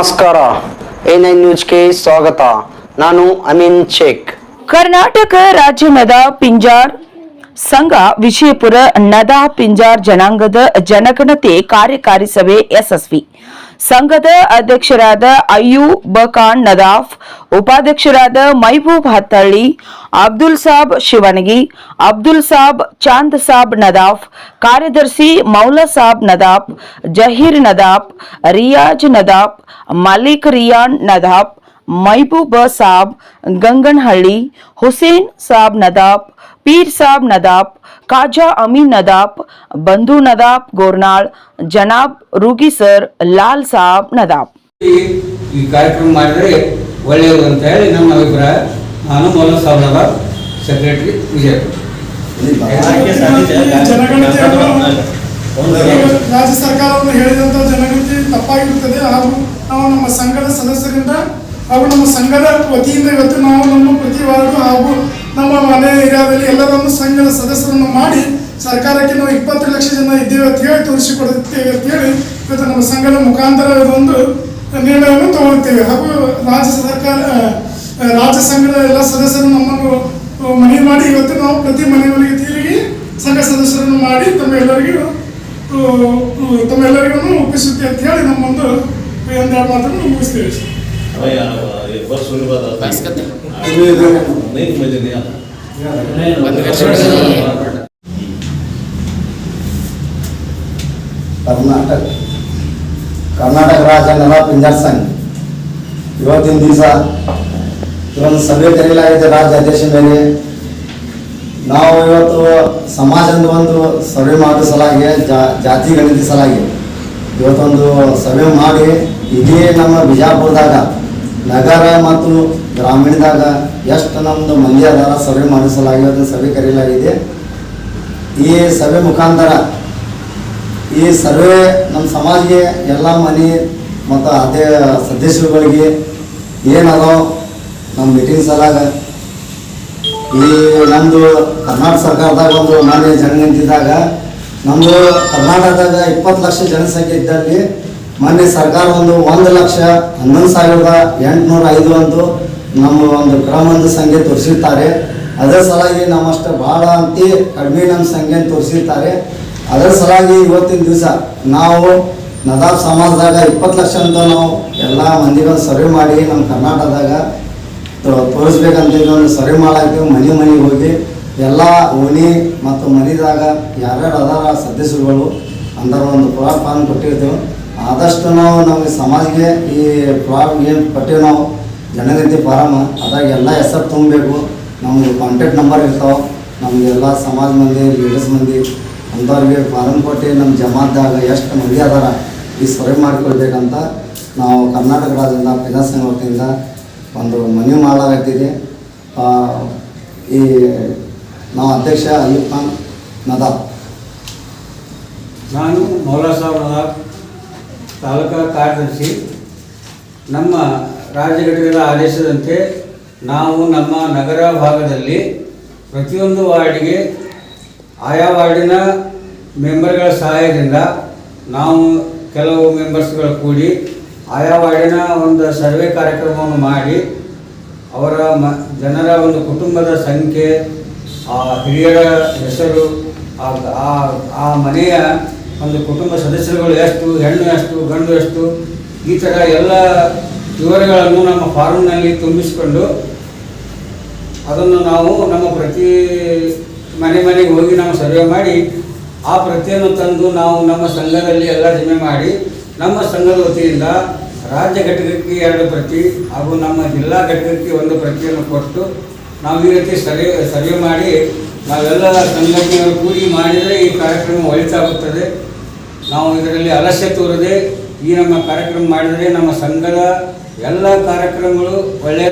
ನಮಸ್ಕಾರ. A nine ನ್ಯೂಸ್ಗೆ ಸ್ವಾಗತ. ನಾನು ಅಮೀನ್ ಶೇಖ್. ಕರ್ನಾಟಕ ರಾಜ್ಯ ನದಾ ಪಿಂಜಾರ್ ಸಂಘ ವಿಜಯಪುರ ನದಾ ಪಿಂಜಾರ್ ಜನಾಂಗದ ಜನಗಣತಿ ಕಾರ್ಯಕಾರಿ ಸಭೆ ಯಶಸ್ವಿ. ಸಂಘದ ಅಧ್ಯಕ್ಷರಾದ ಅಯ್ಯೂಬ್ ಖಾನ್ ನದಾಫ್ ಉಪಾಧ್ಯಕ್ಷರಾದ ಮೈಬೂಬ್ ಹತ್ತಳ್ಳಿ ಅಬ್ದುಲ್ ಸಾಬ್ ಶಿವನಗಿ ಅಬ್ದುಲ್ ಸಾಬ್ ಚಾಂದ್ ಸಾಬ್ ನದಾಫ್ ಕಾರ್ಯದರ್ಶಿ ಮೌಲಾ ಸಾಬ್ ನದಾಫ್ ಜಹೀರ್ ನದಾಫ್ ರಿಯಾಜ್ ನದಾಫ್ ಮಲಿಕ್ ರಿಯಾನ್ ನದಾಫ್ ಮೈಬೂಬ ಸಾಬ್ ಗಂಗನಹಳ್ಳಿ ಹುಸೇನ್ ಸಾಬ್ ನದಾಫ್ ಪೀರ್ ಸಾಬ್ ನದಾಬ್ ಖಾಜಾ ಅಮೀನ್ ನದಾಬ್ ಬಂಧು ನದಾಬ್ ಗೋರ್ನಾಳ್ ಜನಾಬ್ ರೂಗಿ ಸರ್ ಲಾಲ್ ಸಾಬ್ ನದಾಬ್. ಈ ಕಾರ್ಯಕ್ರಮ ಮಾಡಿದ್ರೆ ಒಳ್ಳೆಯದು ಅಂತ ಹೇಳಿ ನಮ್ಮ ಅಭಿಪ್ರಾಯ. ನಾನು ಮೌಲ ನದಾಬ್ ಸೆಕ್ರೆಟರಿ ವಿಜಯಪುರ. ರಾಜ್ಯ ಸರ್ಕಾರವನ್ನು ಹೇಳಿದಂಥ ಜನಗಣತಿ ತಪ್ಪಾಗಿರುತ್ತದೆ ಹಾಗೂ ನಾವು ನಮ್ಮ ಸಂಘದ ಸದಸ್ಯರಿಂದ ಹಾಗೂ ನಮ್ಮ ಸಂಘದ ವತಿಯಿಂದ ಇವತ್ತು ನಾವು ನಮ್ಮ ಪ್ರತಿ ವಾರ್ಡು ಹಾಗೂ ನಮ್ಮ ಮನೆ ಏರಿಯಾದಲ್ಲಿ ಎಲ್ಲರನ್ನು ಸಂಘದ ಸದಸ್ಯರನ್ನು ಮಾಡಿ ಸರ್ಕಾರಕ್ಕೆ ನಾವು ಇಪ್ಪತ್ತು ಲಕ್ಷ ಜನ ಇದ್ದೇವೆ ಅಂತ ಹೇಳಿ ತೋರಿಸಿಕೊಡುತ್ತೇವೆ ಅಂತ ಹೇಳಿ ಇವತ್ತು ನಮ್ಮ ಸಂಘದ ಮುಖಾಂತರ ಒಂದು ನಿರ್ಣಯವನ್ನು ತಗೊಳ್ತೇವೆ ಹಾಗೂ ರಾಜ್ಯ ಸರ್ಕಾರ ರಾಜ್ಯ ಸಂಘದ ಎಲ್ಲ ಸದಸ್ಯರು ನಮ್ಮನ್ನು ಮನವಿ ಮಾಡಿ ಇವತ್ತು ನಾವು ಪ್ರತಿ ಮನೆ ಮನೆಗೆ ತಿರುಗಿ ಸಂಘ ಸದಸ್ಯರನ್ನು ಮಾಡಿ ತಮ್ಮೆಲ್ಲರಿಗೂ ಎಲ್ಲರಿಗೂ ಆ, ತಮ್ಮೆಲ್ಲರಿಗೂ ಒಪ್ಪಿಸುತ್ತೆ ಅಂತ ಹೇಳಿ ನಮ್ಮೊಂದು ಒಂದೆರಡು ಮಾತನ್ನು ಮುಗಿಸ್ತೇವೆ. ಕರ್ನಾಟಕ. ಕರ್ನಾಟಕ ರಾಜ್ಯ ನರ ಪಿಂಜರ್ ಸಂಘ. ಇವತ್ತಿನ ದಿವಸ ಇವೊಂದು ಸಭೆ ಕರೆಯಲಾಗಿದೆ ರಾಜ್ಯ ಅಧ್ಯಕ್ಷ ಮೇಲೆ ನಾವು ಇವತ್ತು ಸಮಾಜದ ಒಂದು ಸರ್ವೆ ಮಾಡೋ ಸಲಾಗಿ ಜಾತಿ ಗಣಿಸಲಾಗಿ ಇವತ್ತೊಂದು ಸಭೆ ಮಾಡಿ ಇದೇ ನಮ್ಮ ಬಿಜಾಪುರದಾಗ ನಗರ ಮತ್ತು ಗ್ರಾಮೀಣದಾಗ ಎಷ್ಟು ನಮ್ಮದು ಮಂದಿ ಅದರ ಸಭೆ ಮಾಡಿಸಲಾಗಿದೆ ಸಭೆ ಕರೆಯಲಾಗಿದೆ. ಈ ಸಭೆ ಮುಖಾಂತರ ಈ ಸರ್ವೆ ನಮ್ಮ ಸಮಾಜಕ್ಕೆ ಎಲ್ಲ ಮನೆ ಮತ್ತು ಅದೇ ಸದಸ್ಯರುಗಳಿಗೆ ಏನದೋ ನಮ್ಮ ಮೀಟಿಂಗ್ ಅದಾಗ ಈ ನಮ್ಮದು ಕರ್ನಾಟಕ ಸರ್ಕಾರದಾಗ ಒಂದು ಮಾನ್ಯ ನಿಂತಿದ್ದಾಗ ನಮ್ಮದು ಕರ್ನಾಟಕದಾಗ ಇಪ್ಪತ್ತು ಲಕ್ಷ ಜನಸಂಖ್ಯೆ ಇದ್ದಲ್ಲಿ ಮೊನ್ನೆ ಸರ್ಕಾರ ಒಂದು ಒಂದು ಲಕ್ಷ ಹನ್ನೊಂದು ಸಾವಿರದ ಎಂಟುನೂರ ಐದು ಅಂತ ನಮ್ಮ ಒಂದು ಕ್ರಮದ ಸಂಖ್ಯೆ ತೋರಿಸಿರ್ತಾರೆ. ಅದರ ಸಲಾಗಿ ನಮ್ಮಷ್ಟು ಭಾಳ ಅಂತಿ ಕಡಿಮೆ ನಮ್ಮ ಸಂಖ್ಯೆ ತೋರಿಸಿರ್ತಾರೆ. ಅದರ ಸಲಾಗಿ ಇವತ್ತಿನ ದಿವಸ ನಾವು ನದಾಬ್ ಸಮಾಜದಾಗ ಇಪ್ಪತ್ತು ಲಕ್ಷ ಅಂತ ನಾವು ಎಲ್ಲ ಮಂದಿಗಳನ್ನು ಸರ್ವೆ ಮಾಡಿ ನಮ್ಮ ಕರ್ನಾಟಕದಾಗ ತೋರಿಸ್ಬೇಕಂತ ಸರ್ವೆ ಮಾಡಾಕ್ತೀವಿ ಮನೆ ಮನೆಗೆ ಹೋಗಿ ಎಲ್ಲ ಓಣಿ ಮತ್ತು ಮನೆದಾಗ ಯಾರ್ಯಾರು ಅದಾರ ಸದಸ್ಯರುಗಳು ಅಂದ್ರೆ ಒಂದು ಪ್ಲಾಟ್ ಕೊಟ್ಟಿರ್ತೇವೆ ಕೊಟ್ಟಿರ್ತೀವಿ. ಆದಷ್ಟು ನಾವು ನಮಗೆ ಸಮಾಜಕ್ಕೆ ಈ ಪ್ರಾಬ್ಲಮ್ ಏನು ಕೊಟ್ಟೇವೆ ನಾವು ಜನಗತಿ ಫಾರಮ್ ಅದಾಗ ಎಲ್ಲ ಹೆಸರು ತುಂಬಬೇಕು ನಮ್ಮದು ಕಾಂಟ್ಯಾಕ್ಟ್ ನಂಬರ್ ಇರ್ತಾವೆ. ನಮಗೆಲ್ಲ ಸಮಾಜ ಮಂದಿ ಲೀಡರ್ಸ್ ಮಂದಿ, ಅಂಥವ್ರಿಗೆ ಫಾರಮ್ ಕೊಟ್ಟು ನಮ್ಮ ಜಮಾತ್ದಾಗ ಎಷ್ಟು ಮಂದಿ ಅದಾರ, ಈ ಸರ್ವೆ ಮಾಡಿಕೊಳ್ಬೇಕಂತ ನಾವು ಕರ್ನಾಟಕ ರಾಜ್ಯದಿಂದ ಸಂಘ ವತಿಯಿಂದ ಒಂದು ಮನವಿ ಮಾಡಲಾಗತ್ತಿದೆ ಈ ನಾವು ಅಧ್ಯಕ್ಷ ಅಯ್ಯೂಬ್ ನದಾ. ನಾನು ಮೌಲಾ ಸಾಬ್ರದ ತಾಲೂಕಾ ಕಾರ್ಯದರ್ಶಿ, ನಮ್ಮ ರಾಜ್ಯ ಘಟಕದ ಆದೇಶದಂತೆ ನಾವು ನಮ್ಮ ನಗರ ಭಾಗದಲ್ಲಿ ಪ್ರತಿಯೊಂದು ವಾರ್ಡಿಗೆ, ಆಯಾ ವಾರ್ಡಿನ ಮೆಂಬರ್ಗಳ ಸಹಾಯದಿಂದ ನಾವು ಕೆಲವು ಮೆಂಬರ್ಸ್ಗಳು ಕೂಡಿ ಆಯಾ ವಾರ್ಡಿನ ಒಂದು ಸರ್ವೆ ಕಾರ್ಯಕ್ರಮವನ್ನು ಮಾಡಿ, ಅವರ ಮ, ಜನರ ಒಂದು ಕುಟುಂಬದ ಸಂಖ್ಯೆ, ಆ ಹಿರಿಯರ ಹೆಸರು ಆ ಮನೆಯ ಒಂದು ಕುಟುಂಬ ಸದಸ್ಯರುಗಳು ಎಷ್ಟು, ಹೆಣ್ಣು ಎಷ್ಟು, ಗಂಡು ಎಷ್ಟು, ಈ ಥರ ಎಲ್ಲ ವಿವರಗಳನ್ನು ನಮ್ಮ ಫಾರ್ಮ್ನಲ್ಲಿ ತುಂಬಿಸಿಕೊಂಡು ಅದನ್ನು ನಾವು ನಮ್ಮ ಪ್ರತಿ ಮನೆ ಮನೆಗೆ ಹೋಗಿ ನಾವು ಸರ್ವೆ ಮಾಡಿ, ಆ ಪ್ರತಿಯನ್ನು ತಂದು ನಾವು ನಮ್ಮ ಸಂಘದಲ್ಲಿ ಎಲ್ಲ ಜಮೆ ಮಾಡಿ, ನಮ್ಮ ಸಂಘದ ವತಿಯಿಂದ ರಾಜ್ಯ ಘಟಕಕ್ಕೆ ಎರಡು ಪ್ರತಿ ಹಾಗೂ ನಮ್ಮ ಜಿಲ್ಲಾ ಘಟಕಕ್ಕೆ ಒಂದು ಪ್ರತಿಯನ್ನು ಕೊಟ್ಟು ನಾವು ಈ ರೀತಿ ಸರ್ವೆ ಸರ್ವೆ ಮಾಡಿ ನಾವೆಲ್ಲ ಸಂಘಟನೆಯವರು ಕೂಡಿ ಮಾಡಿದರೆ ಈ ಕಾರ್ಯಕ್ರಮ ಒಳಿತಾಗುತ್ತದೆ. ನಾವು ಇದರಲ್ಲಿ ಅಲಸ್ಯ ತೋರದೆ ಈ ನಮ್ಮ ಕಾರ್ಯಕ್ರಮ ಮಾಡಿದರೆ ನಮ್ಮ ಸಂಘದ ಎಲ್ಲ ಕಾರ್ಯಕ್ರಮಗಳು ಒಳ್ಳೆಯ